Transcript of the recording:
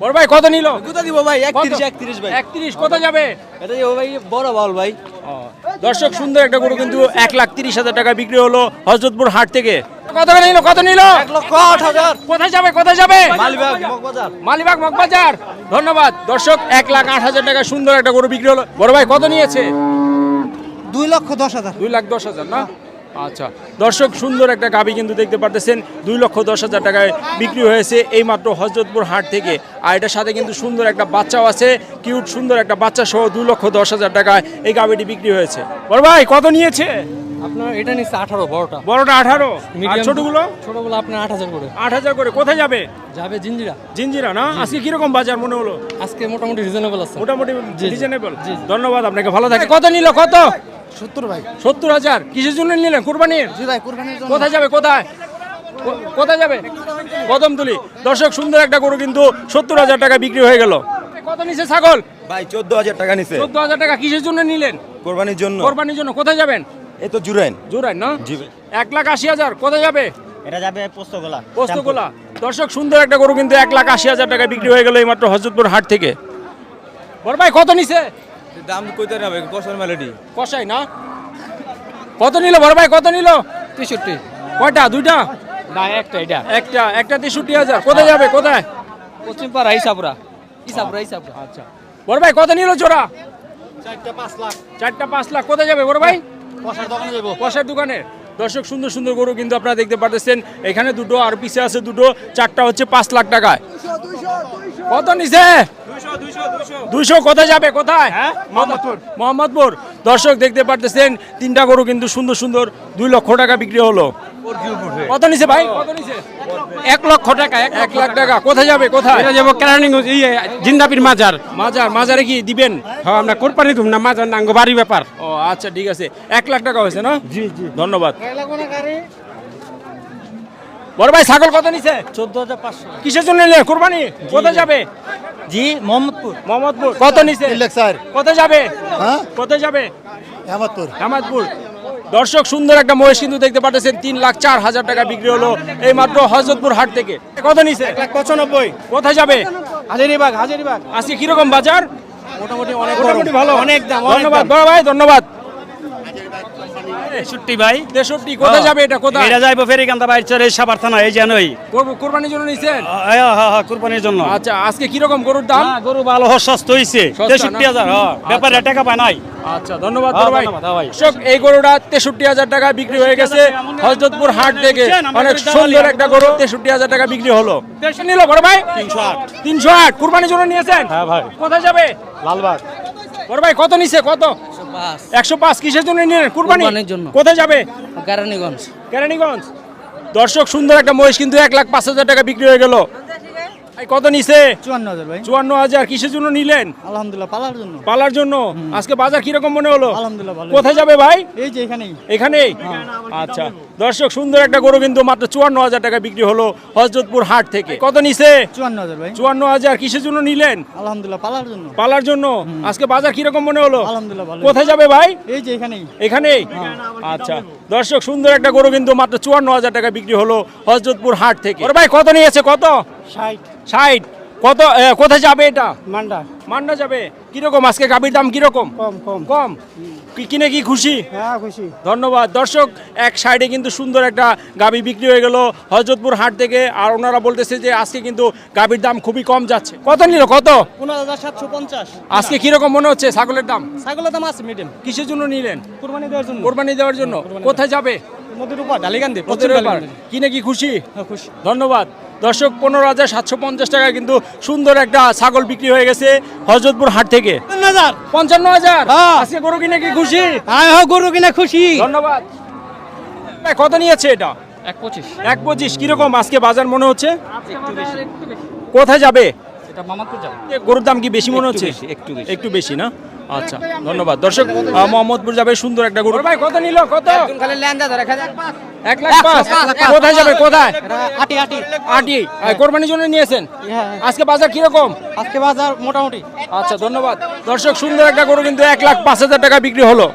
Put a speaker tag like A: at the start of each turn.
A: বড় ভাই কত নিল?
B: কোথা দিব ভাই? একত্রিশ
A: কত?
B: একত্রিশ ভাই।
A: একত্রিশ কত যাবে?
B: এটা দিব ভাই বড় বল ভাই।
A: দর্শক সুন্দর একটা গরু কিন্তু এক লাখ তিরিশ হাজার টাকা বিক্রি হলো হজরতপুর হাট থেকে। কত নিল? কত নিল?
B: এক লক্ষ আট হাজার।
A: কোথায় যাবে? কোথায় যাবে?
B: মালিবাগ মগবাজার।
A: মালিবাগ মগবাজার। ধন্যবাদ। দর্শক এক লাখ আট হাজার টাকা সুন্দর একটা গরু বিক্রি হলো। বড় ভাই কত নিয়েছে?
C: দুই লক্ষ দশ হাজার।
A: দুই লাখ দশ হাজার না? আচ্ছা দর্শক সুন্দর একটা গাবি কিন্তু দেখতে পারতেছেন। দুই লক্ষ দশ হাজার টাকায় বিক্রি হয়েছে এই মাত্র হজরতপুর হাট থেকে। আর এটার সাথে কিন্তু সুন্দর একটা বাচ্চাও আছে কিউট সুন্দর একটা বাচ্চা সহ দুই লক্ষ দশ হাজার টাকায় এই গাবিটি বিক্রি হয়েছে। বড় ভাই কত নিয়েছে?
B: আপনার এটা নিচ্ছে আঠারো বড়টা।
A: বড়টা আঠারো? ছোটগুলো?
B: ছোটগুলো আপনার আট হাজার করে।
A: আট হাজার করে। কোথায় যাবে?
B: যাবে জিঞ্জিরা।
A: জিঞ্জিরা না? আজকে কীরকম বাজার মনে হলো?
B: আজকে মোটামুটি রিজনেবল আছে।
A: মোটামুটি। রিজনেবল। ধন্যবাদ আপনাকে ভালো থাকে কত নিল কত?
C: সত্তর ভাই।
A: সত্তর হাজার। কিসের জন্য নিলেন? কুরবানির?
C: জি ভাই কোরবানির জন্য।
A: কোথায় যাবে কোথায়? কোথায় যাবে? কদমতলি। দর্শক সুন্দর একটা গরু কিন্তু সত্তর হাজার টাকা বিক্রি হয়ে গেল। কত নিছে ছাগল?
D: ভাই চোদ্দ হাজার টাকা নিছে।
A: চোদ্দ হাজার টাকা কিসের জন্য নিলেন?
D: কোরবানির জন্য।
A: কোরবানির জন্য। কোথায় যাবেন?
D: এই তো জুরাইন।
A: জোরাই না?
D: জি
A: এক লাখ আশি হাজার। কোথায় যাবে?
C: এটা যাবে পোস্তগোলা
A: পোস্তগোলা। দর্শক সুন্দর একটা গরু কিন্তু এক লাখ আশি হাজার টাকা বিক্রি হয়ে গেল এই মাত্র হজরতপুর হাট থেকে। বড় ভাই কত নিছে?
D: দাম কইতে হবে কসর মেলোডি
A: কষাই না? কত নিল বড় ভাই কত নিল?
B: তেষট্টি।
A: কয়টা? দুইটা?
B: না একটা এটা।
A: একটা একটা তেষট্টি হাজার। কোথায় যাবে কোথায়?
B: পশ্চিম পাড়া ইসাপুরা। ইসাপুরা ইসাপুরা।
A: আচ্ছা। বড় ভাই কত নিল
C: চারটা পাঁচ লাখ।
A: চারটা পাঁচ লাখ। কোথায় যাবে বড় ভাই?
C: দোকানে যাব।
A: কষার দোকানে। দর্শক সুন্দর সুন্দর গরু কিন্তু আপনারা দেখতে পারতেছেন। এখানে দুটো আর পিছে আছে দুটো। চারটা হচ্ছে পাঁচ লাখ টাকায়। কত নিছে? দুইশো কোথায় যাবে কোথায়? মোহাম্মদপুর। মোহাম্মদপুর। দর্শক দেখতে পারতেছেন তিনটা গরু কিন্তু সুন্দর সুন্দর দুই লক্ষ টাকা বিক্রি হলো। কত নিছে ভাই? কত নিছে?
B: এক লক্ষ টাকা এক
A: লাখ টাকা। কোথায় যাবে কোথায়?
E: এটা যাব? কেরানি জিন্দাপির মাজার।
A: মাজার মাজারে কি দিবেন?
E: হ্যাঁ আমরা কোরবানি ধুম না মাজার নাঙ্গ বাড়ি ব্যাপার।
A: ও আচ্ছা ঠিক আছে। এক লাখ টাকা হয়েছে না? জি জি। ধন্যবাদ। বড় ভাই ছাগল কত নিছে?
C: চোদ্দ হাজার পাঁচশো।
A: কিসের জন্য নিলে? কোরবানি? কোথায় যাবে?
C: জি মোহাম্মদপুর।
A: মোহাম্মদপুর। কত নিছে?
C: স্যার
A: কোথায় যাবে?
C: হ্যাঁ?
A: কোথায় যাবে?
C: আহমদপুর
A: হেমাদপুর। দর্শক সুন্দর একটা মহিষ কিন্তু দেখতে পাচ্ছেন তিন লাখ চার হাজার টাকা বিক্রি হলো এই মাত্র হজরতপুর হাট থেকে। কত নিছে?
C: এক লাখ পঁচানব্বই।
A: কোথায় যাবে?
C: হাজারিবাগ হাজারিবাগ।
A: আজকে কীরকম বাজার?
C: মোটামুটি অনেক
A: মোটামুটি ভালো।
C: অনেক দাম
A: ধন্যবাদ বড় ভাই ধন্যবাদ।
E: তেষট্টি ভাই।
A: তেষট্টি কোথায় যাবে এটা? কোথায়?
E: এটা যাইবো ফেরিকান্দা বাইর চলে সাবার থানা এই জানোই
A: কোরবানির জন্য নিছেন?
E: হ্যাঁ হ্যাঁ কোরবানির জন্য।
A: আচ্ছা আজকে কীরকম গরুর দাম?
E: গরু ভালো সস্তা হইছে। তেষট্টি হাজার ব্যাপারে টাকা পায় নাই।
A: আচ্ছা ধন্যবাদ ভাই।
E: ধন্যবাদ, ভাই।
A: দর্শক, এই গরুটা তেষট্টি হাজার টাকা বিক্রি হয়ে গেছে। হজরতপুর হাট থেকে অনেক সুন্দর একটা গরু তেষট্টি হাজার টাকা বিক্রি হলো। নিল বড় ভাই? তিনশো আট। তিনশো আট। কুরবানির জন্য নিয়েছেন?
E: হ্যাঁ ভাই।
A: কোথায় যাবে?
E: লালবাগ।
A: বড় ভাই কত নিছে? কত? একশো পাঁচ কিসের জন্য নিলেন কুরবানি?
B: কুরবানির জন্য।
A: কোথায় যাবে?
B: কেরানীগঞ্জ।
A: কেরানীগঞ্জ। দর্শক সুন্দর একটা মহিষ কিন্তু এক লাখ পাঁচ হাজার টাকা বিক্রি হয়ে গেল। কত নিছে?
C: চুয়ান্ন হাজার ভাই।
A: চুয়ান্ন হাজার কিসের জন্য নিলেন?
C: আলহামদুলিল্লাহ পালার জন্য।
A: পালার জন্য? আজকে বাজার কীরকম মনে হলো?
C: আলহামদুলিল্লাহ ভালো।
A: কোথায় যাবে ভাই?
C: এই যে এখানেই।
A: এখানেই? আচ্ছা। দর্শক সুন্দর একটা গরু কিন্তু মাত্র চুয়ান্ন হাজার টাকা বিক্রি হলো হজরতপুর হাট থেকে। কত নিছে?
C: চুয়ান্ন হাজার ভাই।
A: চুয়ান্ন হাজার কিসের জন্য নিলেন?
C: আলহামদুলিল্লাহ পালার জন্য।
A: পালার জন্য? আজকে বাজার কীরকম মনে হলো?
C: আলহামদুলিল্লাহ ভালো।
A: কোথায় যাবে ভাই?
C: এই যে এখানেই।
A: এখানেই? আচ্ছা। দর্শক সুন্দর একটা গরু কিন্তু মাত্র চুয়ান্ন হাজার টাকা বিক্রি হলো হজরতপুর হাট থেকে। ওর ভাই কত নিয়েছে? কত?
C: ষাট।
A: ষাট। কত কোথায় যাবে এটা?
C: মান্ডা।
A: মান্না যাবে? কীরকম? আজকে গাবির দাম কীরকম?
C: কম কম।
A: কম? কিনে কি খুশি?
C: হ্যাঁ খুশি।
A: ধন্যবাদ। দর্শক এক সাইডে কিন্তু সুন্দর একটা গাবি বিক্রি হয়ে গেল হজরতপুর হাট থেকে। আর ওনারা বলতেছে যে আজকে কিন্তু গাবির দাম খুবই কম যাচ্ছে। কত নিল? কত?
C: পনেরো হাজার সাতশো পঞ্চাশ।
A: আজকে কীরকম মনে হচ্ছে ছাগলের দাম?
C: ছাগলের দাম আছে মিডিয়াম
A: কিসের জন্য নিলেন?
C: কোরবানি দেওয়ার জন্য।
A: কোরবানি দেওয়ার জন্য। কোথায় যাবে?
C: নদীর উপর
A: কিনে কি খুশি?
C: খুশি।
A: ধন্যবাদ। দর্শক পনেরো হাজার সাতশো পঞ্চাশ টাকা কিন্তু সুন্দর একটা ছাগল বিক্রি হয়ে গেছে হজরতপুর হাট থেকে। পঞ্চান্ন হাজার।
C: হ্যাঁ।
A: আজকে গরু কিনে কি খুশি?
C: হ্যাঁ হ্যাঁ গরু কিনা খুশি।
A: ধন্যবাদ। ভাই, কত নিয়েছে এটা?
B: এক পঁচিশ।
A: এক পঁচিশ কীরকম আজকে বাজার মনে হচ্ছে? কোথায় যাবে? গরুর দাম কি বেশি মনে হচ্ছে?
B: একটু
A: একটু বেশি না? আচ্ছা ধন্যবাদ। দর্শক মোহাম্মদপুর যাবে সুন্দর একটা গরু। ভাই কত নিল কত?
B: খালি ল্যান্ডা ধরে খালি
A: এক লাখ পাঁচ। কোথায় যাবে কোথায়?
C: আটি আটি।
A: আটি। আহ, কোরবানির জন্য নিয়েছেন?
C: হ্যাঁ।
A: আজকে বাজার কীরকম?
C: আজকে বাজার মোটামুটি।
A: আচ্ছা ধন্যবাদ। দর্শক সুন্দর একটা গরু কিন্তু এক লাখ পাঁচ হাজার টাকা বিক্রি হলো।